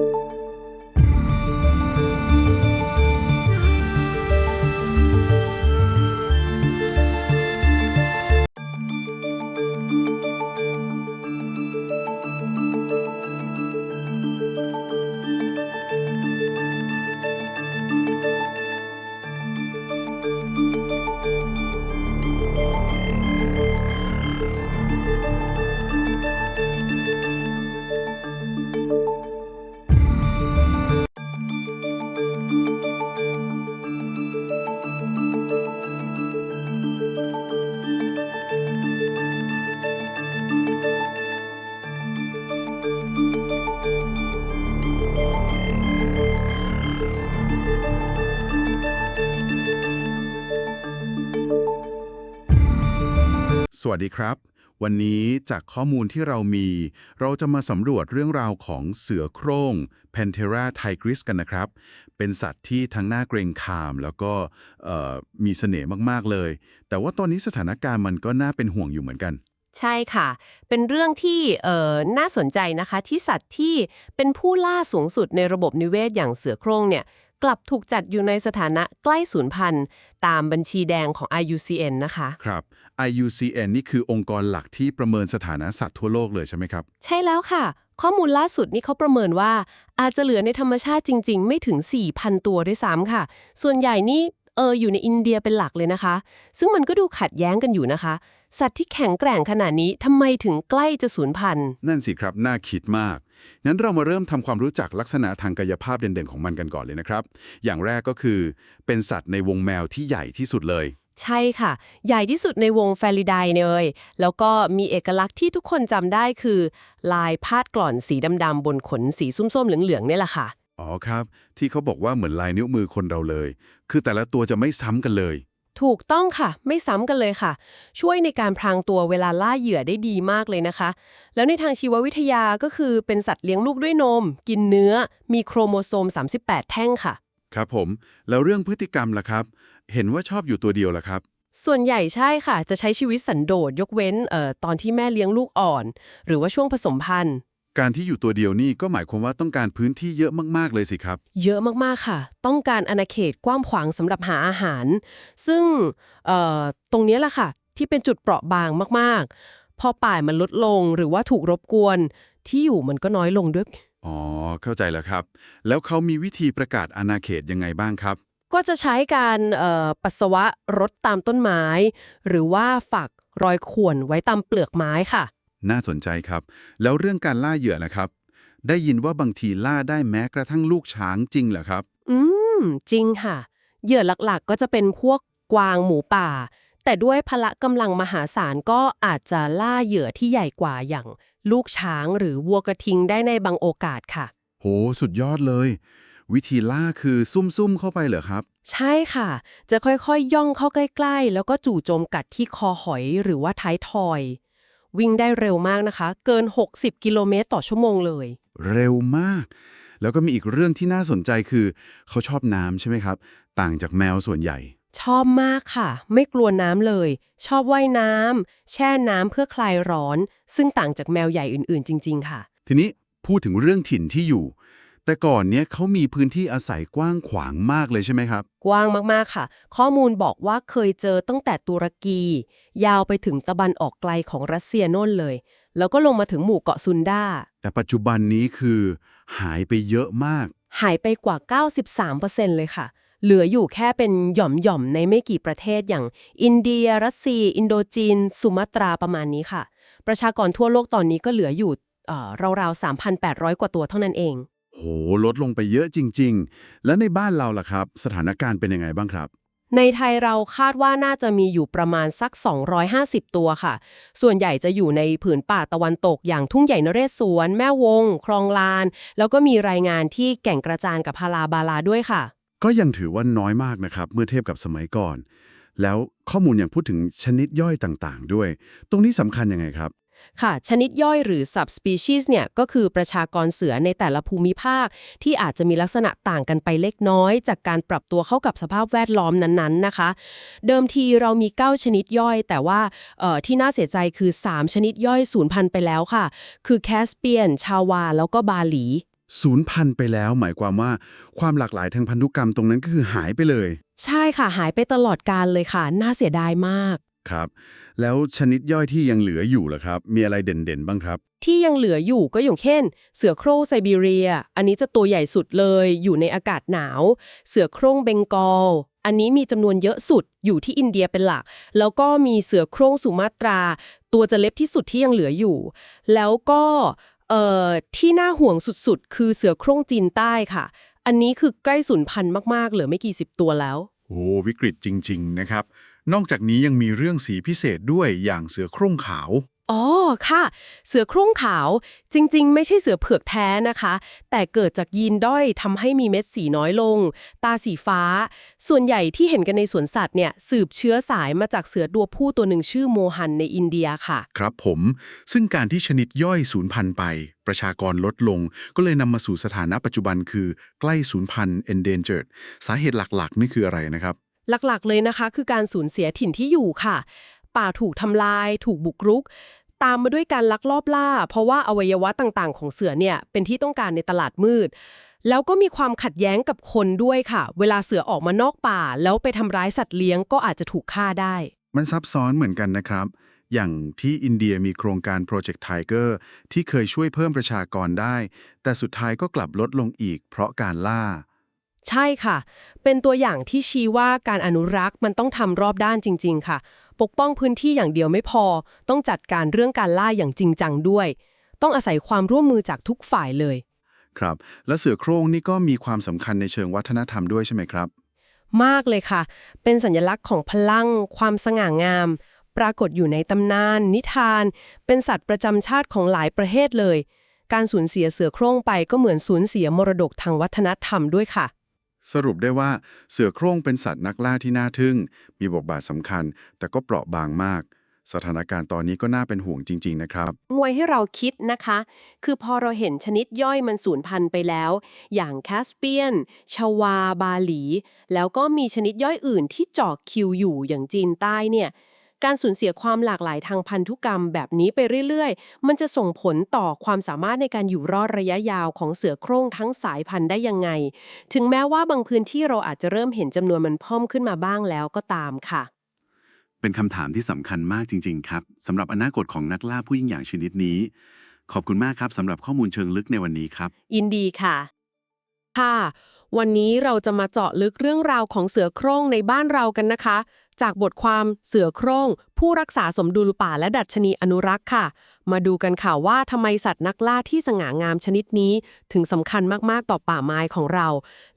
you สวัสดีครับ วันนี้จากข้อมูลที่เรามี เราจะมาสำรวจเรื่องราวของเสือโคร่ง Panthera tigris กันนะครับ เป็นสัตว์ที่ทั้งน่าเกรงขาม แล้วก็มีเสน่ห์มากๆเลย แต่ว่าตอนนี้สถานการณ์มันก็น่าเป็นห่วงอยู่เหมือนกันใช่ค่ะ เป็นเรื่องที่น่าสนใจนะคะ ที่สัตว์ที่เป็นผู้ล่าสูงสุดในระบบนิเวศอย่างเสือโคร่งเนี่ย กลับถูกจัดอยู่ในสถานะใกล้สูญพันธุ์ตามบัญชีแดงของ IUCN นะคะ ครับ IUCN นี่คือองค์กรหลักที่ประเมินสถานะสัตว์ทั่วโลกเลยใช่ไหมครับ ใช่แล้วค่ะ ข้อมูลล่าสุดนี่เขาประเมินว่า อาจจะเหลือในธรรมชาติจริง ๆ ไม่ถึง 4,000 ตัวด้วยซ้ำค่ะ ส่วนใหญ่นี่เอออยู่ในอินเดียเป็นหลักเลยนะคะ ซึ่งมันก็ดูขัดแย้งกันอยู่นะคะ สัตว์ที่แข็งแกร่งขนาดนี้ทำไมถึงใกล้จะสูญพันธุ์ นั่นสิครับ น่าคิดมากงั้นเรามาเริ่มทำความรู้จักลักษณะทางกายภาพเด่นๆของมันกันก่อนเลยนะครับ อย่างแรกก็คือ เป็นสัตว์ในวงแมวที่ใหญ่ที่สุดเลย ใช่ค่ะ ใหญ่ที่สุดในวงแฟลิไดเลย แล้วก็มีเอกลักษณ์ที่ทุกคนจำได้คือ ลายพาดกล่อนสีดำๆบนขนสีส้มๆเหลืองๆเนี่ยแหละค่ะ อ๋อครับ ที่เขาบอกว่าเหมือนลายนิ้วมือคนเราเลย คือแต่ละตัวจะไม่ซ้ำกันเลย ถูกต้องค่ะ ไม่ซ้ำกันเลยค่ะ ช่วยในการพรางตัวเวลาล่าเหยื่อได้ดีมากเลยนะคะ แล้วในทางชีววิทยาก็คือเป็นสัตว์เลี้ยงลูกด้วยนม กินเนื้อ มีโครโมโซม 38 แท่งค่ะ ครับผม แล้วเรื่องพฤติกรรมล่ะครับ เห็นว่าชอบอยู่ตัวเดียวล่ะครับ ส่วนใหญ่ใช่ค่ะ จะใช้ชีวิตสันโดษยกเว้นเอ่อตอนที่แม่เลี้ยงลูกอ่อน หรือว่าช่วงผสมพันธุ์ การที่อยู่ตัวเดียวนี่ก็หมายความว่าต้องการพื้นที่เยอะมาก ๆ เลยสิครับ เยอะมาก ๆ ค่ะ ต้องการอาณาเขตกว้างขวางสำหรับหาอาหาร ซึ่งเอ่อตรงเนี้ยแหละค่ะ ที่เป็นจุดเปราะบางมาก ๆ พอป่ายมันลดลงหรือว่าถูกรบกวน ที่อยู่มันก็น้อยลงด้วย อ๋อ เข้าใจแล้วครับ แล้วเขามีวิธีประกาศอาณาเขตยังไงบ้างครับ ก็จะใช้การเอ่อปัสสาวะรดตามต้นไม้ หรือว่าฝักรอยข่วนไว้ตามเปลือกไม้ค่ะ น่าสนใจครับ แล้วเรื่องการล่าเหยื่อนะครับ ได้ยินว่าบางทีล่าได้แม้กระทั่งลูกช้างจริงเหรอครับ อืม จริงค่ะ เหยื่อหลักๆ ก็จะเป็นพวกกวางหมูป่า แต่ด้วยพละกำลังมหาศาลก็อาจจะล่าเหยื่อที่ใหญ่กว่าอย่างลูกช้างหรือวัวกระทิงได้ในบางโอกาสค่ะ โห สุดยอดเลย วิธีล่าคือซุ่มๆเข้าไปเหรอครับ ใช่ค่ะ จะค่อยๆย่องเข้าใกล้ ๆ แล้วก็จู่โจมกัดที่คอหอยหรือว่าท้ายทอย วิ่งได้เร็วมากนะคะ เกิน 60 กิโลเมตรต่อชั่วโมงเลย เร็วมาก แล้วก็มีอีกเรื่องที่น่าสนใจคือ เขาชอบน้ำใช่ไหมครับ ต่างจากแมวส่วนใหญ่ ชอบมากค่ะ ไม่กลัวน้ำเลย ชอบว่ายน้ำแช่น้ำเพื่อคลายร้อน ซึ่งต่างจากแมวใหญ่อื่นๆ จริง ๆ ค่ะ ทีนี้พูดถึงเรื่องถิ่นที่อยู่ แต่ก่อนเนี้ยเขามีพื้นที่อาศัยกว้างขวางมากเลยใช่ไหมครับ กว้างมาก ๆ ค่ะ ข้อมูลบอกว่าเคยเจอตั้งแต่ตุรกี ยาวไปถึงตะบันออกไกลของรัสเซียโน่นเลย แล้วก็ลงมาถึงหมู่เกาะซุนดา แต่ปัจจุบันนี้คือ หายไปเยอะมาก หายไปกว่า 93%เลยค่ะ เหลืออยู่แค่เป็นหย่อม ๆ ในไม่กี่ประเทศอย่าง อินเดีย รัสเซีย อินโดจีน สุมาตราประมาณนี้ค่ะ ประชากรทั่วโลกตอนนี้ก็เหลืออยู่เอ่อราวๆ3,800 กว่าตัวเท่านั้นเอง โหลดลงไปเยอะจริง ๆ แล้วในบ้านเราล่ะครับ สถานการณ์เป็นยังไงบ้างครับ ในไทยเราคาดว่าน่าจะมีอยู่ประมาณสัก 250 ตัวค่ะ ส่วนใหญ่จะอยู่ในผืนป่าตะวันตกอย่างทุ่งใหญ่นเรศวร แม่วง คลองลาน แล้วก็มีรายงานที่แก่งกระจานกับพาราบาลาด้วยค่ะ ก็ยังถือว่าน้อยมากนะครับ เมื่อเทียบกับสมัยก่อน แล้วข้อมูลยังพูดถึงชนิดย่อยต่างๆ ด้วย ตรงนี้สำคัญยังไงครับ ค่ะ ชนิดย่อยหรือ subspecies เนี่ยก็คือประชากรเสือในแต่ละภูมิภาค ที่อาจจะมีลักษณะต่างกันไปเล็กน้อย จากการปรับตัวเข้ากับสภาพแวดล้อมนั้นๆนะคะ เดิมทีเรามี 9 ชนิดย่อย แต่ว่าเอ่อที่น่าเสียใจคือ 3 ชนิดย่อยสูญพันธุ์ไปแล้วค่ะ คือแคสเปียน ชาวา แล้วก็บาหลีศูนย์พันธุ์ไปแล้ว หมายความว่าความหลากหลายทางพันธุกรรมตรงนั้นก็คือหายไปเลย ใช่ค่ะหายไปตลอดการเลยค่ะ น่าเสียดายมาก ครับ แล้วชนิดย่อยที่ยังเหลืออยู่ล่ะครับ มีอะไรเด่นๆ บ้างครับ ที่ยังเหลืออยู่ก็อย่างเช่น เสือโคร่งไซบีเรีย อันนี้จะตัวใหญ่สุดเลย อยู่ในอากาศหนาว เสือโคร่งเบงกอล อันนี้มีจำนวนเยอะสุดอยู่ที่อินเดียเป็นหลัก แล้วก็มีเสือโคร่งสุมาตรา ตัวจะเล็บที่สุดที่ยังเหลืออยู่ แล้วก็เอ่อที่น่าห่วงสุดๆ คือเสือโคร่งจีนใต้ค่ะ อันนี้คือใกล้สูญพันธุ์มากๆ เหลือไม่กี่สิบตัวแล้ว โอ้วิกฤตจริง ๆ นะครับ นอกจากนี้ยังมีเรื่องสีพิเศษด้วยอย่างเสือโคร่งขาว อ๋อค่ะ เสือโคร่งขาวจริงๆ ไม่ใช่เสือเผือกแท้นะคะ แต่เกิดจากยีนด้อยทำให้มีเม็ดสีน้อยลง ตาสีฟ้า ส่วนใหญ่ที่เห็นกันในสวนสัตว์เนี่ยสืบเชื้อสายมาจากเสือตัวผู้ตัวหนึ่งชื่อโมฮันในอินเดียค่ะ ครับผม ซึ่งการที่ชนิดย่อยสูญพันธุ์ไป ประชากรลดลง ก็เลยนำมาสู่สถานะปัจจุบันคือใกล้สูญพันธุ์ endangered สาเหตุหลักๆ นี่คืออะไรนะครับ หลักๆ เลยนะคะ คือการสูญเสียถิ่นที่อยู่ค่ะ ป่าถูกทำลาย ถูกบุกรุก ตามมาด้วยการลักลอบล่า เพราะว่าอวัยวะต่างๆ ของเสือเนี่ยเป็นที่ต้องการในตลาดมืด แล้วก็มีความขัดแย้งกับคนด้วยค่ะ เวลาเสือออกมานอกป่า แล้วไปทำร้ายสัตว์เลี้ยงก็อาจจะถูกฆ่าได้ มันซับซ้อนเหมือนกันนะครับ อย่างที่อินเดียมีโครงการ Project Tiger ที่เคยช่วยเพิ่มประชากรได้ แต่สุดท้ายก็กลับลดลงอีก เพราะการล่า ใช่ค่ะ เป็นตัวอย่างที่ชี้ว่าการอนุรักษ์มันต้องทำรอบด้านจริง ๆ ค่ะ ปกป้องพื้นที่อย่างเดียวไม่พอ ต้องจัดการเรื่องการล่าอย่างจริงจังด้วย ต้องอาศัยความร่วมมือจากทุกฝ่ายเลย ครับ และเสือโคร่งนี่ก็มีความสำคัญในเชิงวัฒนธรรมด้วยใช่ไหมครับ มากเลยค่ะ เป็นสัญลักษณ์ของพลัง ความสง่างาม ปรากฏอยู่ในตำนาน นิทาน เป็นสัตว์ประจำชาติของหลายประเทศเลย การสูญเสียเสือโคร่งไปก็เหมือนสูญเสียมรดกทางวัฒนธรรมด้วยค่ะ สรุปได้ว่าเสือโคร่งเป็นสัตว์นักล่าที่น่าทึ่ง มีบทบาทสำคัญ แต่ก็เปราะบางมาก สถานการณ์ตอนนี้ก็น่าเป็นห่วงจริง ๆ นะครับ มวยให้เราคิดนะคะ คือพอเราเห็นชนิดย่อยมันสูญพันธุ์ไปแล้ว อย่างแคสเปียน ชวา บาหลี แล้วก็มีชนิดย่อยอื่นที่เจาะคิวอยู่อย่างจีนใต้เนี่ย การสูญเสียความหลากหลายทางพันธุกรรมแบบนี้ไปเรื่อยๆ มันจะส่งผลต่อความสามารถในการอยู่รอดระยะยาวของเสือโคร่งทั้งสายพันธุ์ได้ยังไง ถึงแม้ว่าบางพื้นที่เราอาจจะเริ่มเห็นจำนวนมันเพิ่มขึ้นมาบ้างแล้วก็ตามค่ะ เป็นคำถามที่สำคัญมากจริง ๆ ครับสำหรับอนาคตของนักล่าผู้ยิ่งใหญ่ชนิดนี้ ขอบคุณมากครับสำหรับข้อมูลเชิงลึกในวันนี้ครับยินดีค่ะ ค่ะ วันนี้เราจะมาเจาะลึกเรื่องราวของเสือโคร่งในบ้านเรากันนะคะ จากบทความเสือโคร่ง ผู้รักษาสมดุลป่าและดัชนีอนุรักษ์ค่ะ มาดูกันค่ะว่าทำไมสัตว์นักล่าที่สง่างามชนิดนี้ ถึงสำคัญมากๆต่อป่าไม้ของเรา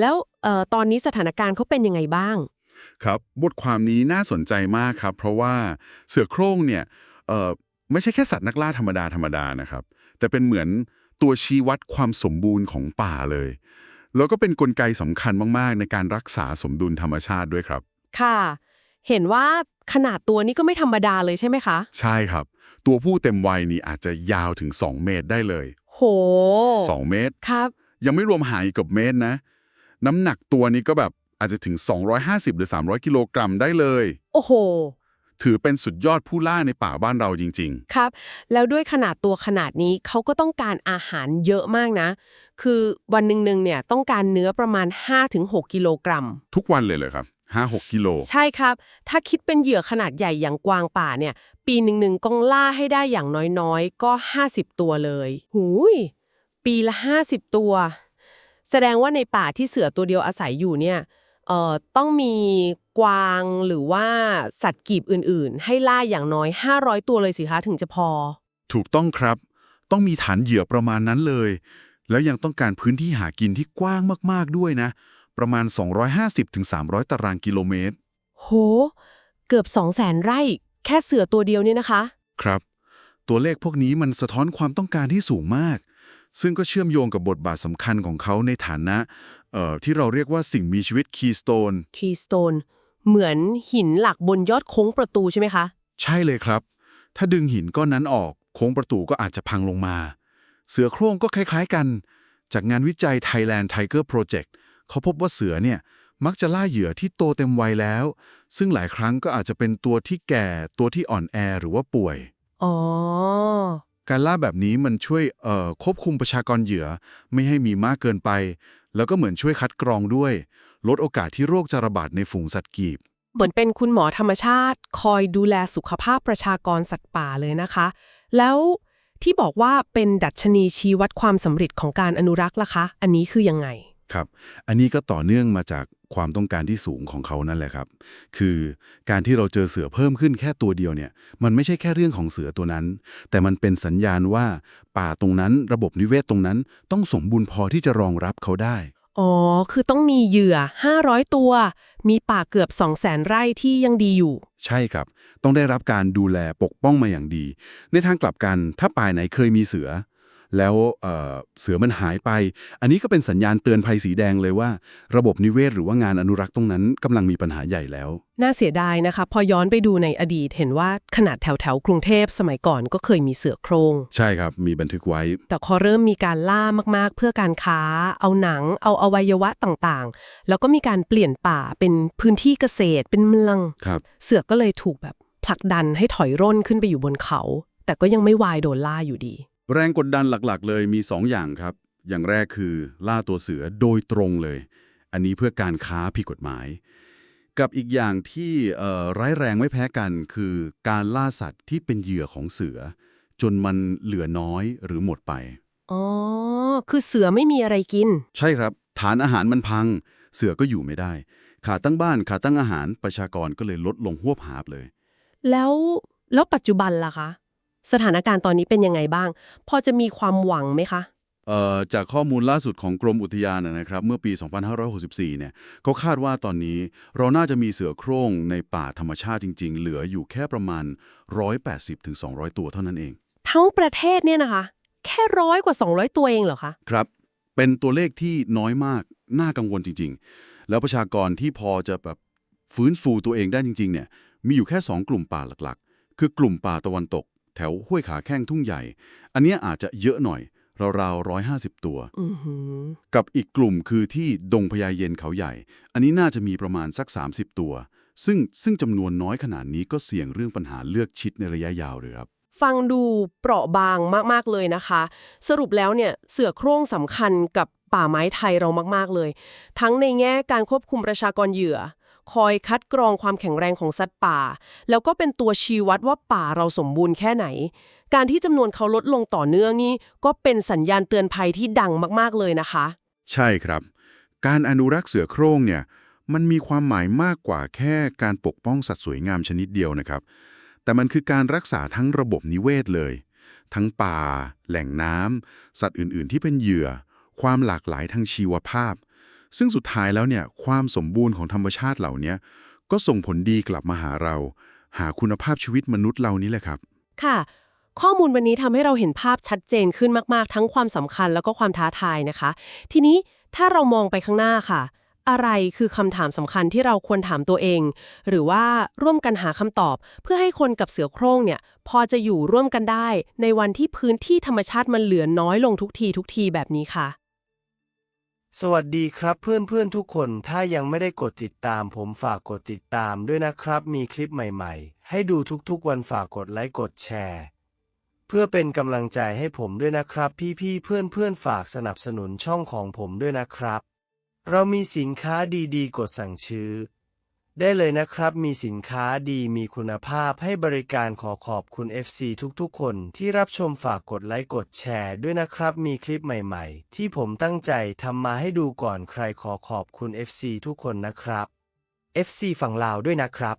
แล้วเอ่อตอนนี้สถานการณ์เขาเป็นยังไงบ้าง ครับบทความนี้น่าสนใจมากครับ เพราะว่าเสือโคร่งเนี่ยเอ่อไม่ใช่แค่สัตว์นักล่าธรรมดาธรรมดานะครับ แต่เป็นเหมือนตัวชี้วัดความสมบูรณ์ของป่าเลย แล้วก็เป็นนกลไกสำคัญมากๆ ในการรักษาสมดุลธรรมชาติด้วยครับ ค่ะ เห็นว่าขนาดตัวนี้ก็ไม่ธรรมดาเลยใช่ไหมคะ ใช่ครับ ตัวผู้เต็มวัยนี่อาจจะยาวถึง 2 เมตรได้เลย โห 2 เมตร ครับ ยังไม่รวมหางอีกกับเมตรนะ น้ำหนักตัวนี้ก็แบบอาจจะถึง 250 หรือ 300 กิโลกรัมได้เลย โอ้โห ถือเป็นสุดยอดผู้ล่าในป่าบ้านเราจริงครับ แล้วด้วยขนาดตัวขนาดนี้เขาก็ต้องการอาหารเยอะมากนะ คือวันหนึ่งๆเนี่ยต้องการเนื้อประมาณ 5-6 กิโลกรัมๆทุกวันเลยเลยครับ 5-6 กิโล ใช่ครับ ถ้าคิดเป็นเหยื่อขนาดใหญ่อย่างกวางป่าเนี่ย ปีหนึ่งๆกองล่าให้ได้อย่างน้อยๆ ก็ 50 ตัวเลย หูย ปีละ 50 ตัว แสดงว่าในป่าที่เสือตัวเดียวอาศัยอยู่เนี่ย เอ่อ ต้องมีกวางหรือว่าสัตว์กีบอื่นๆ ให้ล่าอย่างน้อย 500 ตัวเลยสิคะถึงจะพอ ถูกต้องครับ ต้องมีฐานเหยื่อประมาณนั้นเลย แล้วยังต้องการพื้นที่หากินที่กว้างมากๆด้วยนะ ประมาณ 250-300 ตารางกิโลเมตร โห เกือบ 2 0 0แสนไร่ แค่เสือตัวเดียวเนี่ยนะคะ ครับ ตัวเลขพวกนี้มันสะท้อนความต้องการที่สูงมาก ซึ่งก็เชื่อมโยงกับบทบาทสำคัญของเขาในฐานะเอ่อที่เราเรียกว่าสิ่งมีชีวิตคีสโตนคีสโตนเหมือนหินหลักบนยอดโค้งประตูใช่ไหมคะ ใช่เลยครับ ถ้าดึงหินก้อนนั้นออกโค้งประตูก็อาจจะพังลงมา เสือโคร่งก็คล้าย ๆกัน จากงานวิจัย Thailand Tiger Project เขาพบว่าเสือเนี่ยมักจะล่าเหยื่อที่โตเต็มวัยแล้ว ซึ่งหลายครั้งก็อาจจะเป็นตัวที่แก่ตัวที่อ่อนแอหรือว่าป่วย อ๋อ การล่าแบบนี้มันช่วยเอ่อควบคุมประชากรเหยื่อไม่ให้มีมากเกินไป แล้วก็เหมือนช่วยคัดกรองด้วย ลดโอกาสที่โรคจะระบาดในฝูงสัตว์กีบ เหมือนเป็นคุณหมอธรรมชาติ คอยดูแลสุขภาพประชากรสัตว์ป่าเลยนะคะ แล้วที่บอกว่าเป็นดัชนีชี้วัดความสำเร็จของการอนุรักษ์ล่ะคะ อันนี้คือยังไง ครับ อันนี้ก็ต่อเนื่องมาจากความต้องการที่สูงของเขานั่นแหละครับ คือการที่เราเจอเสือเพิ่มขึ้นแค่ตัวเดียวเนี่ย มันไม่ใช่แค่เรื่องของเสือตัวนั้น แต่มันเป็นสัญญาณว่า ป่าตรงนั้นระบบนิเวศตรงนั้น ต้องสมบูรณ์พอที่จะรองรับเขาได้ อ๋อ คือต้องมีเหยื่อ 500 ตัว มีป่าเกือบ 200,000ไร่ที่ยังดีอยู่ ใช่ครับ ต้องได้รับการดูแลปกป้องมาอย่างดี ในทางกลับกัน ถ้าป่าไหนเคยมีเสือ แล้วเอ่อเสือมันหายไป อันนี้ก็เป็นสัญญาณเตือนภัยสีแดงเลยว่า ระบบนิเวศหรือว่างานอนุรักษ์ตรงนั้นกำลังมีปัญหาใหญ่แล้ว น่าเสียดายนะคะ พอย้อนไปดูในอดีตเห็นว่าขนาดแถวแถวๆกรุงเทพสมัยก่อนก็เคยมีเสือโครง ใช่ครับมีบันทึกไว้ แต่พอเริ่มมีการล่ามากๆ เพื่อการค้า เอาหนัง เอาอวัยวะต่างๆ แล้วก็มีการเปลี่ยนป่าเป็นพื้นที่เกษตรเป็นเมืองครับเสือก็เลยถูกแบบผลักดันให้ถอยร่นขึ้นไปอยู่บนเขา แต่ก็ยังไม่วายโดนล่าอยู่ดี แรงกดดันหลักๆ เลยมี 2 อย่างครับ อย่างแรกคือล่าตัวเสือโดยตรงเลย อันนี้เพื่อการค้าผิดกฎหมาย กับอีกอย่างที่เอ่อร้ายแรงไม่แพ้กันคือการล่าสัตว์ที่เป็นเหยื่อของเสือ จนมันเหลือน้อยหรือหมดไป อ๋อ คือเสือไม่มีอะไรกิน ใช่ครับ ฐานอาหารมันพัง เสือก็อยู่ไม่ได้ ขาดตั้งบ้านขาดตั้งอาหารประชากรก็เลยลดลงหวบหาบเลย แล้วแล้วปัจจุบันล่ะคะ สถานการณ์ตอนนี้เป็นยังไงบ้าง พอจะมีความหวังไหมคะ เอ่อจากข้อมูลล่าสุดของกรมอุทยานนะนะครับ เมื่อปี 2564 เนี่ยเขาคาดว่าตอนนี้เราน่าจะมีเสือโคร่งในป่าธรรมชาติจริง ๆ เหลืออยู่แค่ประมาณ 180-200 ตัวเท่านั้นเอง ทั้งประเทศเนี่ยนะคะ แค่ร้อยกว่า 200 ตัวเองเหรอคะ ครับ เป็นตัวเลขที่น้อยมาก น่ากังวลจริง ๆ แล้วประชากรที่พอจะแบบฟื้นฟูตัวเองได้จริง ๆ เนี่ย มีอยู่แค่ 2 กลุ่มป่าหลัก ๆ คือกลุ่มป่าตะวันตกแถวห้วยขาแข้งทุ่งใหญ่ อันเนี้ยอาจจะเยอะหน่อยราวๆ150ตัวอือหือกับอีกกลุ่มคือที่ดงพญาเย็นเขาใหญ่ อันนี้น่าจะมีประมาณสัก 30 ตัว ซึ่งซึ่งจำนวนน้อยขนาดนี้ก็เสี่ยงเรื่องปัญหาเลือกชิดในระยะยาวเลยครับ ฟังดูเปราะบางมาก ๆ เลยนะคะ สรุปแล้วเนี่ยเสือโคร่งสำคัญกับป่าไม้ไทยเรามาก ๆ เลย ทั้งในแง่การควบคุมประชากรเหยื่อ คอยคัดกรองความแข็งแรงของสัตว์ป่า แล้วก็เป็นตัวชี้วัดว่าป่าเราสมบูรณ์แค่ไหน การที่จำนวนเขาลดลงต่อเนื่องนี่ก็เป็นสัญญาณเตือนภัยที่ดังมากๆเลยนะคะ ใช่ครับ การอนุรักษ์เสือโคร่งเนี่ยมันมีความหมายมากกว่าแค่การปกป้องสัตว์สวยงามชนิดเดียวนะครับ แต่มันคือการรักษาทั้งระบบนิเวศเลย ทั้งป่า แหล่งน้ำสัตว์อื่น ๆ ที่เป็นเหยื่อ ความหลากหลายทางชีวภาพ ซึ่งสุดท้ายแล้วเนี่ยความสมบูรณ์ของธรรมชาติเหล่านี้ก็ส่งผลดีกลับมาหาเรา หาคุณภาพชีวิตมนุษย์เรานี่แหละครับ ค่ะ ข้อมูลวันนี้ทำให้เราเห็นภาพชัดเจนขึ้นมากๆ ทั้งความสำคัญแล้วก็ความท้าทายนะคะ ทีนี้ถ้าเรามองไปข้างหน้าค่ะ อะไรคือคำถามสำคัญที่เราควรถามตัวเอง หรือว่าร่วมกันหาคำตอบ เพื่อให้คนกับเสือโคร่งเนี่ย พอจะอยู่ร่วมกันได้ ในวันที่พื้นที่ธรรมชาติมันเหลือน้อยลงทุกทีทุกทีแบบนี้ค่ะ สวัสดีครับเพื่อนๆทุกคนถ้ายังไม่ได้กดติดตามผมฝากกดติดตามด้วยนะครับ มีคลิปใหม่ๆ ให้ดูทุกๆวันฝากกดไลค์กดแชร์ เพื่อเป็นกำลังใจให้ผมด้วยนะครับ พี่ๆเพื่อนๆฝากสนับสนุนช่องของผมด้วยนะครับ เรามีสินค้าดีๆ กดสั่งซื้อ ได้เลยนะครับ มีสินค้าดีมีคุณภาพให้บริการขอขอบคุณ FC ทุกๆ คนที่รับชมฝากกดไลค์กดแชร์ด้วยนะครับ มีคลิปใหม่ๆ ที่ผมตั้งใจทำมาให้ดูก่อนใครขอขอบคุณ FC ทุกคนนะครับ FC ฝั่งลาวด้วยนะครับ